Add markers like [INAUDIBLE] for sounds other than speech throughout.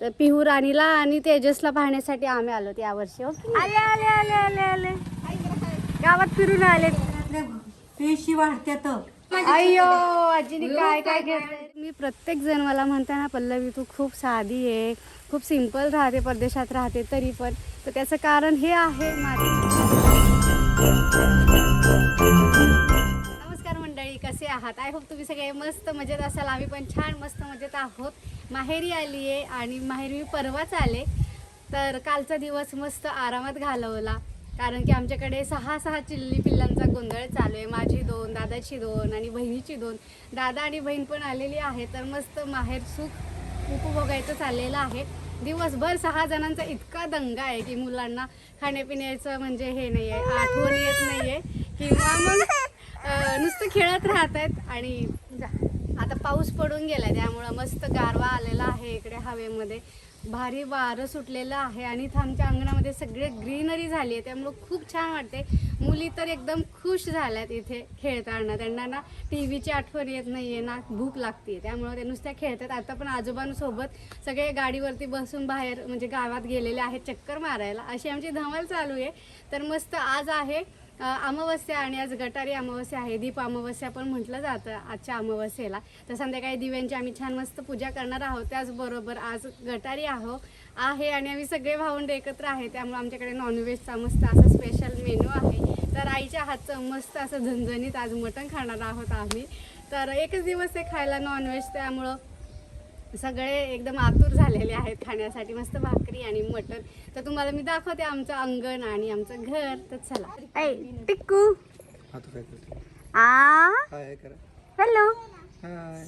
तर पिहू राणीला आणि तेजसला पाहण्यासाठी आम्ही आलो यावर्षी हो. की नाही? आले आले आले आले आले. गावात फिरून आले. पेशी वाढत्यात. अय्यो आजीने काय काय घेतलं मी प्रत्येक जण मला म्हणता ना पल्लवी तू खूप साधी आहे. खूप सिंपल राहते परदेशात राहते तरी पण. तर त्याचं कारण हे आहे माझे कसे आहात? आय होप तुम्ही सगळे मस्त मजेत असाल. आम्ही पण छान मस्त मजेत आहोत. माहेरी आली आहे आणि माहेरी मी परवाच आले. तर कालचा दिवस मस्त आरामात घालवला. कारण की आमच्याकडे सहा सहा चिल्ली पिल्लांचा गोंधळ चालू आहे. माझी दोन दादाची दोन आणि बहिणीची दोन. दादा आणि बहीण पण आलेली आहे. तर मस्त माहेर सुख उपभोगायचं चाललेलं आहे. दिवसभर सहा जणांचा इतका दंगा आहे की मुलांना खाण्यापिण्याचं म्हणजे हे नाही आहे आठवण येत नाही आहे किंवा मग नुसतं खेळत राहत आहेत आणि जा. आता पाऊस पडून गेला त्यामुळं मस्त गारवा आलेला आहे इकडे हवेमध्ये. भारी वारं सुटलेलं आहे आणि इथं आमच्या अंगणामध्ये सगळे ग्रीनरी झाली आहे त्यामुळं खूप छान वाटते मुली तर एकदम खुश झाल्यात इथे खेळताना. त्यांना ना टी व्हीची आठवण येत नाही आहे ना भूक लागते त्यामुळं ते नुसत्या खेळतात. आता पण आजोबांसोबत सगळे गाडीवरती बसून बाहेर म्हणजे गावात गेलेले आहेत चक्कर मारायला. अशी आमची धमाल चालू आहे. तर मस्त आज आहे अमावस्या आणि आज गटारी अमावस्या आहे दीप अमावस्या पण म्हटलं जातं आजच्या अमावस्येला. तर संध्याकाळी दिव्यांची आम्ही छान मस्त पूजा करणार आहोत. त्याचबरोबर आज गटारी आहो आहे आणि आम्ही सगळे भावंड एकत्र आहे. त्यामुळे आमच्याकडे नॉनव्हेजचा मस्त असा स्पेशल मेनू आहे. तर आईच्या हातचं मस्त असं झणझणीत आज मटण खाणार आहोत आम्ही. तर एकच दिवस ते खायला नॉनव्हेज त्यामुळं सगळे एकदम आतुर झालेले आहेत खाण्यासाठी मस्त भाकरी आणि मटण तर तुम्हाला मी दाखवते आमचं अंगण आणि आमचं घर. तर चला. ऐ टिक्कू. हा आ? हाय करा. हॅलो. हाय.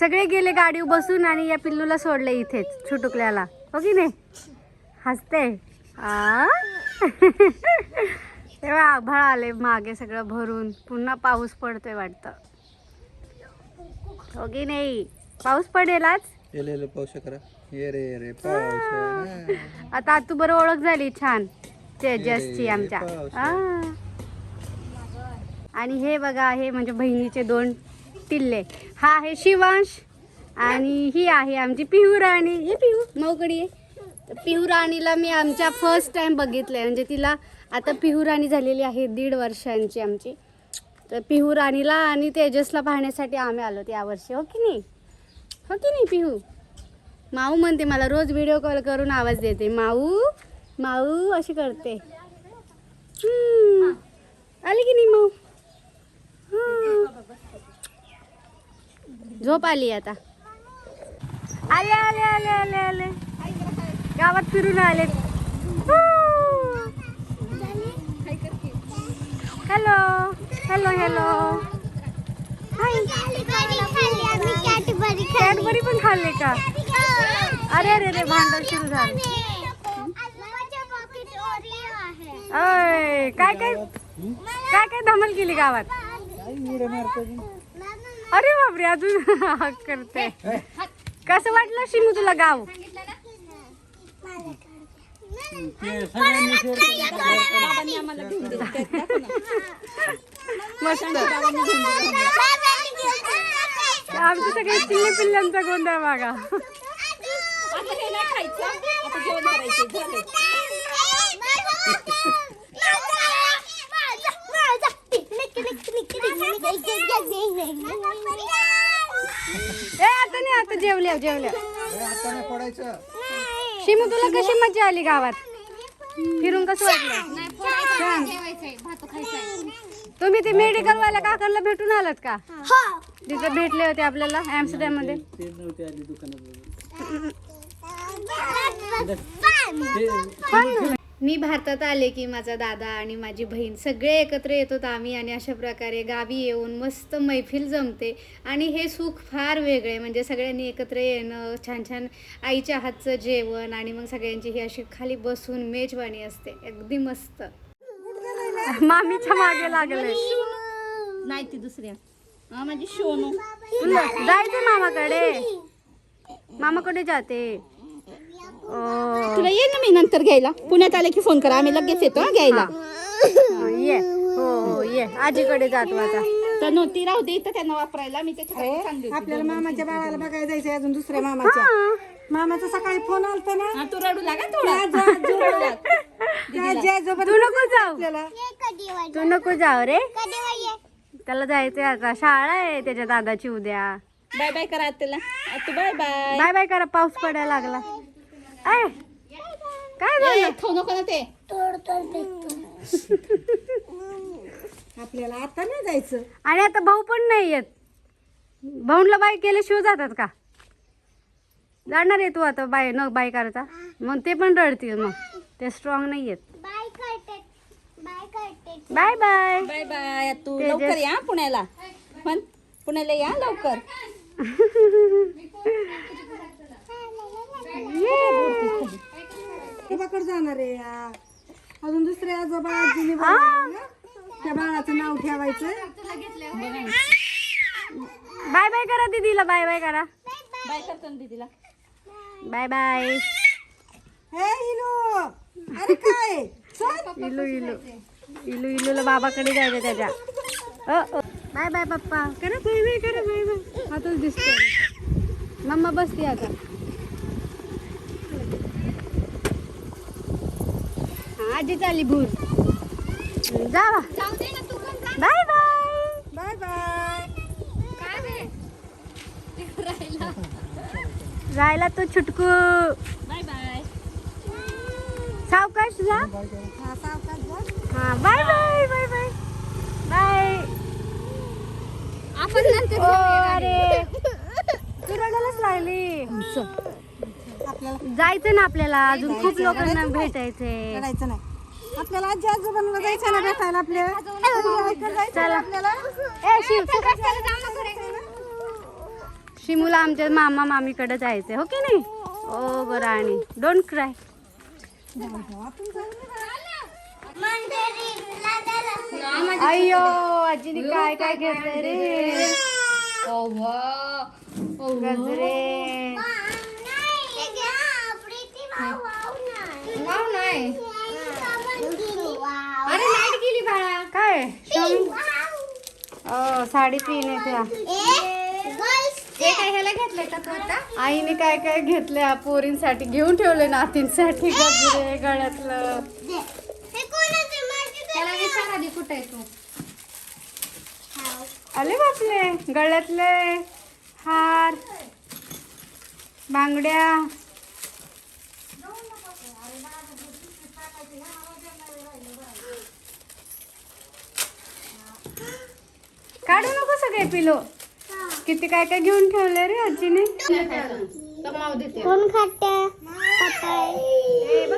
सगळे गेले गाडी बसून आणि या पिल्लूला सोडले इथेच छुटुकल्याला. हो की नाही? हसते. आ? [LAUGHS] तेव्हा आभाळ आले मागे सगळं भरून. पुन्हा पाऊस पडतोय वाटतं. हो की नाही? पाऊस पडेल आज येले येले पावसा करा ये रे ये रे पावसा आता तू बरं ओळख झाली छान. तेजसची आमच्या. आ. आणि हे बघा हे म्हणजे बहिणीचे दोन टिल्ले हा आहे शिवांश आणि ही आहे आमची पिहू राणी. हे पिहू माऊकडी आहे तर पिहू राणीला मी आमच्या फर्स्ट टाइम बघितलंय. म्हणजे तिला आता पिहू राणी झालेली आहे दीड वर्षांची आमची. तर पिहू राणीला आणि तेजसला पाहण्यासाठी आम्ही आलो यावर्षी हो की नाही? हो की नाही पिहू? माऊ म्हणते मला रोज व्हिडिओ कॉल करून आवाज देते. माऊ माऊ अशी करते. आली की नाही माऊ? झोप आली आता. आले आले आले आले आले. गावात फिरून आले. Hello hello hello. Hi Cadbury पण खाल्ले का? अरे अरे अरे भांडण सुरू झालं. अय काय काय काय काय धमाल केली गावात? अरे बापरे अजून हाक करते. कसं वाटलं शिमू तुला गाव? मस्त. आमचे सगळे चिल्ले पिल्ल्यांचा गोंधळ बघा. ए आता नाही आता जेवल्या जेवल्या. शिमू तुला कशी मजा आली गावात? फिरून कसं वाटलं? छान. तुम्ही ते मेडिकल वाल्या काकांना भेटून आलात का? तिथे भेटले होते आपल्याला ऍम्स्टरडॅममध्ये मी भारतात आले की माझा दादा आणि माझी बहीण सगळे एकत्र येत होतो आम्ही आणि अशा प्रकारे गावी येऊन मस्त मैफिल जमते. आणि हे सुख फार वेगळे म्हणजे सगळ्यांनी एकत्र येणं छान छान आईच्या हातचं जेवण आणि मग सगळ्यांची ही अशी खाली बसून मेजवानी असते. अगदी मस्त. मामीच्या मागे लागले नाही ती दुसऱ्या माझी शोनू. जायचं मामाकडे? मामाकडे. जाते. ओ, तुला ये ना मी नंतर घ्यायला. पुण्यात आले की फोन करा. आम्ही लगेच येतो हा घ्यायला. ये. हो हो ये. आजीकडे जातो आता. तर नव्हती राहू दे इथं त्यांना वापरायला. मी त्याच्याकडे होती. आपल्याला मामाच्या बाळाला बघायला जायचंय अजून दुसऱ्या मामाच्या. हा, मामाचा सकाळी फोन आलता ना? हा, तू रडू लागा थोडा. आजोबा- [LAUGHS] त्या आजी आजोबा तू नको जाऊ. आपल्याला. तू नको जाऊ रे. त्याला जायचंय आता. शाळा आहे त्याच्या दादाची उद्या. बाय बाय करा आत्याला. तू बाय बाय. बाय बाय करा पाऊस पडायला लागला. ऐ काय झालं? खाऊ नको ना ते. आपल्याला आता नाही जायचं. आणि आता भाऊ पण नाही येत. भाऊंला बाय केल्याशिवाय जातात का? जाणार आहे तू आता बाय न बाय करायचा. मग ते पण रडतील मग. ते स्ट्रॉंग नाही येत. बाय बाय बाय बाय तू. लवकर या पुण्याला. पण पुण्याला या लवकर. जाणार आहे या. अजून दुसऱ्या आजोबा आजीने बोलावलं ना. त्या बाळाचं नाव ठेवायचं बाय बाय करा दीदीला. बाय बाय करा. बाय करतो ना दीदीला. बाय बाय हे इलो अरे काय? चल. इलू इलू इलू इलूला बाबाकडे जायचं त्याच्या. बाय बाय पप्पा. करा बाय बाय करा बाय बाय. आताच दिसतो मम्मा बसते आता. आजी चालली भूर. जा बाय बाय. Bye bye. राहिला. तो छुटकू. Bye bye. सावकाश जा. हा सावकाश. हा bye bye bye bye bye आपण नंतर ओ अरे. तू रडायलाच लागली आपल्याला जायचं ना आपल्याला. अजून खूप लोकांना भेटायचंय. रडायचं नाही. आपल्याला आजी आजोबांना जायचं ना भेटायला आपल्या? ऐकायला जायचं चला. ना आपल्याला? ए शिव शिमूला आमच्या मामा मामीकडे जायचंय. हो की नाही? ओ ग राणी डोंट क्राय अय्यो [LAUGHS] आजीने काय काय घेतलंय रे? गजरे. अरे लाइट गेली बाळा. काय? साडी त्या हे काय ह्याला घेतलंय का तू आता? आईने काय काय घेतल्या पोरींसाठी घेऊन ठेवले नातींसाठी. गजरे गळ्यातलं. आधी कुठे आहे तू? आले बापले गळ्यातले. हार बांगड्या. काढू नको सगळे पिलो. किती काय काय घेऊन ठेवले रे आजीने? पिवरा आणि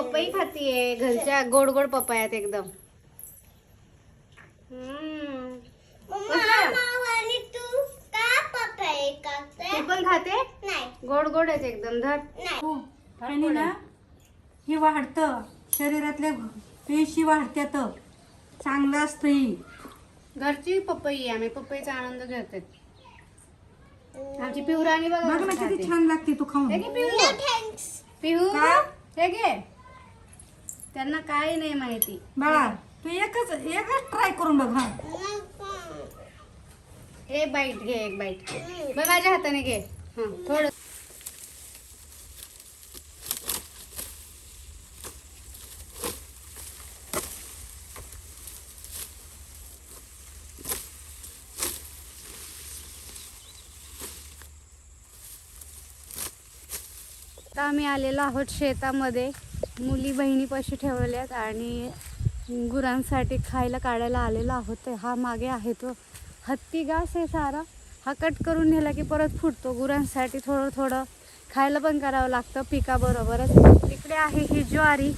पपई खातीये घरच्या गोड गोड पपयात एकदम. हम्म. तू पण खाते? गोड गोड आहेत एकदम धर. आणि ना हे वाढतं. शरीरातल्या पेशी वाढत्यात. चांगलं असतं ही. घरची पपई आहे आम्ही पपईचा आनंद घेते आमची पिवरा आणि बघा बघ ना किती. छान लागते तू खाऊन. हे पिहू काय? हे घे. त्यांना काय नाही माहिती. बाळा तू एकच एकच ट्राय करून बघ हा. एक बाईट घे एक बाईट बघ माझ्या हाताने घे. हा थोडं. आता आम्ही आलेलो आहोत शेतामध्ये. मुली बहिणीपाशी ठेवल्यात आणि गुरांसाठी खायला काढायला आलेलो आहोत. हा मागे आहे तो. हत्ती घास आहे सारा. हा कट करून नेला की परत फुटतो. गुरांसाठी थोडं थोडं खायला पण करावं लागतं पिकाबरोबरच. इकडे आहे ही ज्वारी.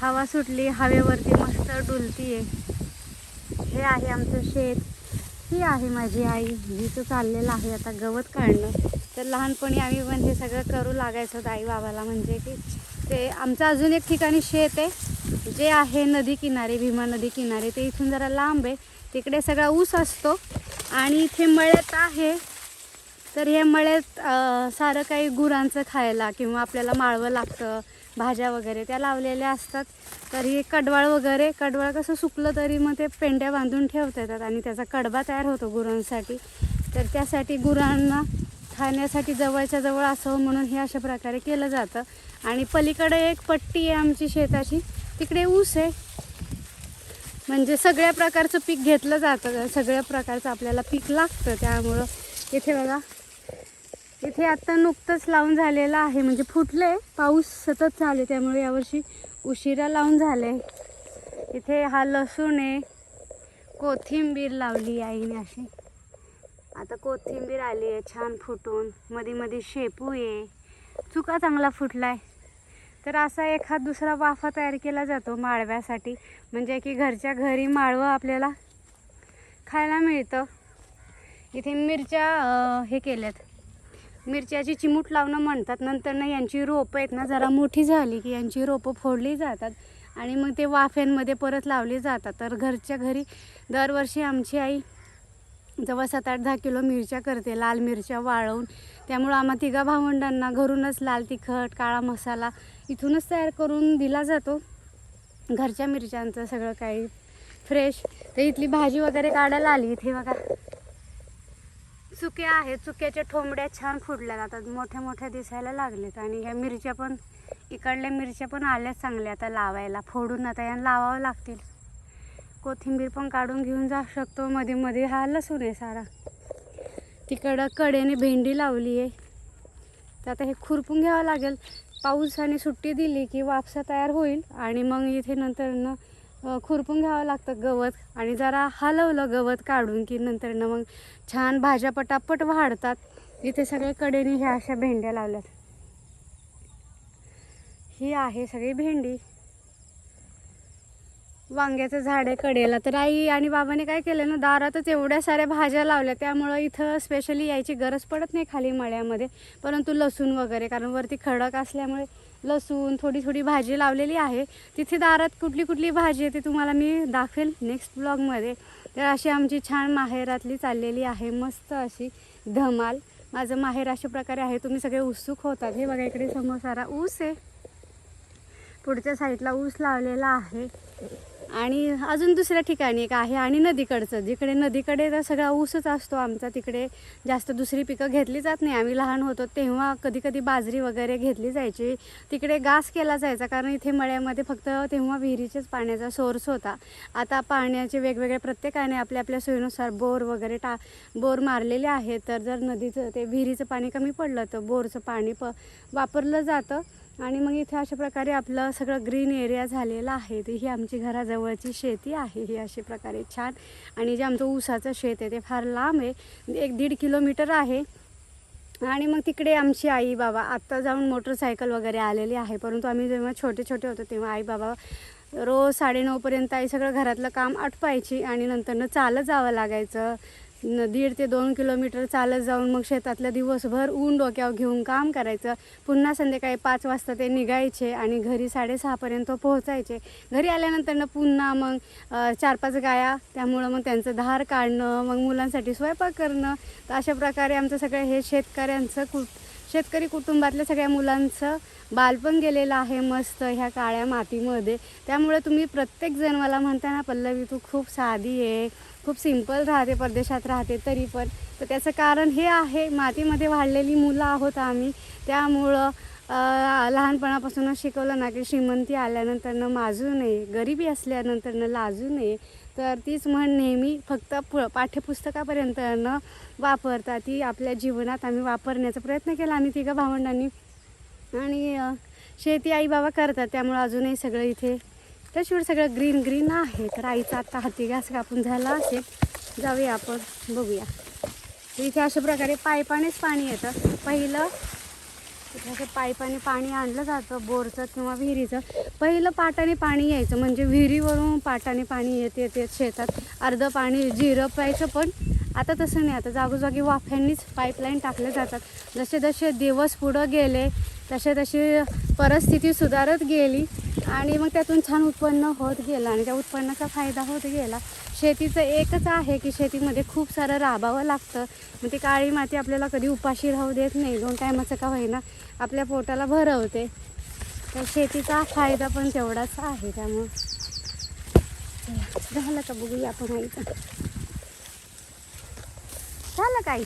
हवा सुटली. हवेवरती मस्त डुलती आहे हे आहे आमचं शेत. ही आहे माझी आई. जिचं चाललेलं आहे. आता गवत काढणं. तर लहानपणी आम्ही पण हे सगळं करू लागायचो. आई बाबाला म्हणजे की ते आमचं अजून एक ठिकाणी शेत आहे. जे आहे नदी किनारे भीमा नदी किनारे ते इथून जरा लांब आहे. तिकडे सगळा ऊस असतो. आणि इथे मळ्यात आहे. तर हे मळ्यात सारं काही गुरांचं खायला किंवा आपल्याला माळवं लागतं भाज्या वगैरे त्या लावलेल्या असतात. तर हे कडवाळ वगैरे कडवाळ कसं सुकलं तरी मग ते पेंड्या बांधून ठेवता येतात आणि त्याचा कडबा तयार होतो गुरांसाठी. तर त्यासाठी गुरांना खाण्यासाठी जवळच्या जवळ असावं म्हणून हे अशा प्रकारे केलं जातं. आणि पलीकडे एक पट्टी आहे आमची शेताची. तिकडे ऊस आहे. म्हणजे सगळ्या प्रकारचं पीक घेतलं जातं. सगळ्या प्रकारचं आपल्याला पीक लागतं. त्यामुळं इथे बघा. इथे आत्ता नुकतंच लावून झालेलं आहे. म्हणजे फुटले पाऊस सतत चालू त्यामुळे यावर्षी उशिरा लावून झाले. इथे हा लसूण आहे. कोथिंबीर लावली आईने अशी. आता कोथिंबीर आली आहे छान फुटून. मध्ये मध्ये शेपू आहे. चुका चांगला फुटलाय. तर असा एखाद दुसरा वाफा तयार केला जातो माळव्यासाठी. म्हणजे की घरच्या घरी माळवं आपल्याला खायला मिळतं. इथे मिरच्या हे केल्यात. मिरच्याची चिमूट लावणं म्हणतात. नंतर ना यांची रोपं आहेत ना जरा मोठी झाली की यांची रोपं फोडली जातात. आणि मग ते वाफ्यांमध्ये परत लावली जातात. तर घरच्या घरी दरवर्षी आमची आई जवळ सात आठ दहा किलो मिरच्या करते लाल मिरच्या वाळवून. त्यामुळं आम्हा तिघा भावंडांना घरूनच लाल तिखट काळा मसाला इथूनच तयार करून दिला जातो. घरच्या मिरच्यांचं सगळं काही फ्रेश तर इथली भाजी वगैरे काढायला आली इथे बघा. चुक्या आहेत चुक्याच्या ठोंबड्या छान फुटल्या जातात. मोठ्या मोठ्या दिसायला लागलेत आणि ह्या मिरच्या पण इकडल्या मिरच्या पण आल्याच चांगल्या आता लावायला. फोडून आता यांना लावावं लागतील. कोथिंबीर पण काढून घेऊन जाऊ शकतो. मध्ये मध्ये हा लसूण आहे सारा. तिकडं कडेने भेंडी लावली आहे. तर आता हे खुरपून घ्यावं लागेल. पाऊस आणि सुट्टी दिली की वापसा तयार होईल आणि मग इथे नंतर न खुरपून घ्यावं लागतं गवत आणि जरा हलवलं गवत काढून की नंतर न मग छान भाज्या पटापट वाढतात. इथे सगळे कडेने ह्या अशा भेंड्या लावल्यात. ही आहे सगळी भेंडी. वांग्याचं झाड आहे कडेला. तर आई आणि बाबाने काय केलं ना दारातच एवढ्या साऱ्या भाज्या लावल्या त्यामुळं इथं स्पेशली यायची गरज पडत नाही खाली मळ्यामध्ये. परंतु लसूण वगैरे कारण वरती खडक असल्यामुळे लसूण थोडी थोडी भाजी लावलेली आहे. तिथे दारात कुठली कुठली भाजी आहे ती तुम्हाला मी दाखवेल नेक्स्ट ब्लॉगमध्ये तर अशी आमची छान माहेरातली चाललेली आहे मस्त अशी धमाल. माझं माहेर अशा प्रकारे आहे तुम्ही सगळे उत्सुक होतात. हे बघा इकडे समोर सारा ऊस आहे. पुढच्या साईडला ऊस लावलेला आहे. आणि अजून दुसऱ्या ठिकाणी एक आहे आणि नदीकडचं. जिकडे नदीकडे तर सगळा ऊसच असतो आमचा तिकडे जास्त दुसरी पिकं घेतली जात नाही. आम्ही लहान होतो तेव्हा कधी कधी बाजरी वगैरे घेतली जायची. तिकडे गास केला जायचा कारण इथे मळ्यामध्ये फक्त तेव्हा विहिरीचेच पाण्याचा सोर्स होता. आता पाण्याचे वेगवेगळे प्रत्येकाने आपल्या आपल्या सोयीनुसार बोर वगैरे टा बोर मारलेले आहेत. तर जर नदीचं ते विहिरीचं पाणी कमी पडलं तर बोरचं पाणी प वापरलं जातं. आणि मग इथे अशा प्रकारे आपलं सगळं ग्रीन एरिया झालेला आहे. तर ही आमची घराजवळची शेती आहे. ही अशा प्रकारे छान आणि जे आमचं ऊसाचं शेत आहे ते फार लांब आहे. एक दीड किलोमीटर आहे. आणि मग तिकडे आमची आई बाबा आत्ता जाऊन मोटरसायकल वगैरे आलेली आहे. परंतु आम्ही जेव्हा छोटे छोटे होतो तेव्हा आई बाबा रोज साडेनऊपर्यंत आई सगळं घरातलं काम आटपायची आणि नंतरनं चालत जावं लागायचं. दीड ते दोन किलोमीटर चालत जाऊन मग शेतातलं दिवसभर ऊन डोक्यावर घेऊन काम करायचं. पुन्हा संध्याकाळी पाच वाजता ते निघायचे आणि घरी साडेसहापर्यंत पोहोचायचे. घरी आल्यानंतर पुन्हा मग चार पाच गाया त्यामुळं मग त्यांचं धार काढणं मग मुलांसाठी स्वयंपाक करणं. तर अशा प्रकारे आमचं सगळं हे शेतकऱ्यांचं कु शेतकरी कुटुंबातल्या सगळ्या मुलांचं बालपण गेलेलं आहे मस्त ह्या काळ्या मातीमध्ये. त्यामुळे तुम्ही प्रत्येकजण मला म्हणता ना पल्लवी तू खूप साधी आहे. खूप सिंपल राहते परदेशात राहते तरी पण. तर त्याचं कारण हे आहे मातीमध्ये वाढलेली मुलं आहोत आम्ही. त्यामुळं लहानपणापासूनच शिकवलं ना की श्रीमंती आल्यानंतरनं माजू नये गरिबी असल्यानंतरनं लाजू नये. तर तीच म्हण नेहमी फक्त प पाठ्यपुस्तकापर्यंत न वापरता ती आपल्या जीवनात आम्ही वापरण्याचा प्रयत्न केला आम्ही तिघं भावंडांनी. आणि शेती आई बाबा करतात त्यामुळं अजूनही सगळं इथे त्याशिवाय सगळं ग्रीन ग्रीन आहे. तर आईचा आता हाती घास कापून झाला असेल. जाऊया आपण बघूया. इथे अशा प्रकारे पाईपानेच पाणी येतं. पहिलं इथे असं पाईपाने पाणी आणलं जातं बोरचं किंवा विहिरीचं. पहिलं पाटाने पाणी यायचं म्हणजे विहिरीवरून पाटाने पाणी येते येते शेतात. अर्धं पाणी जिरं प्यायचं पण. आता तसं नाही आता जागोजागी वाफ्यांनीच पाईपलाईन टाकले जातात. जसे जसे दिवस पुढं गेले तसे तशी परिस्थिती सुधारत गेली आणि मग त्यातून छान उत्पन्न होत गेलं आणि त्या उत्पन्नाचा फायदा होत गेला. शेतीचं एकच आहे की शेतीमध्ये खूप सारं राबावं लागतं. मग ती काळी माती आपल्याला कधी उपाशी राहू देत नाही. दोन टायमाचं का होईना आपल्या पोटाला भरवते तर शेतीचा फायदा पण तेवढाच आहे त्यामुळं. झालं का बघूया आपण आईचं झालं काही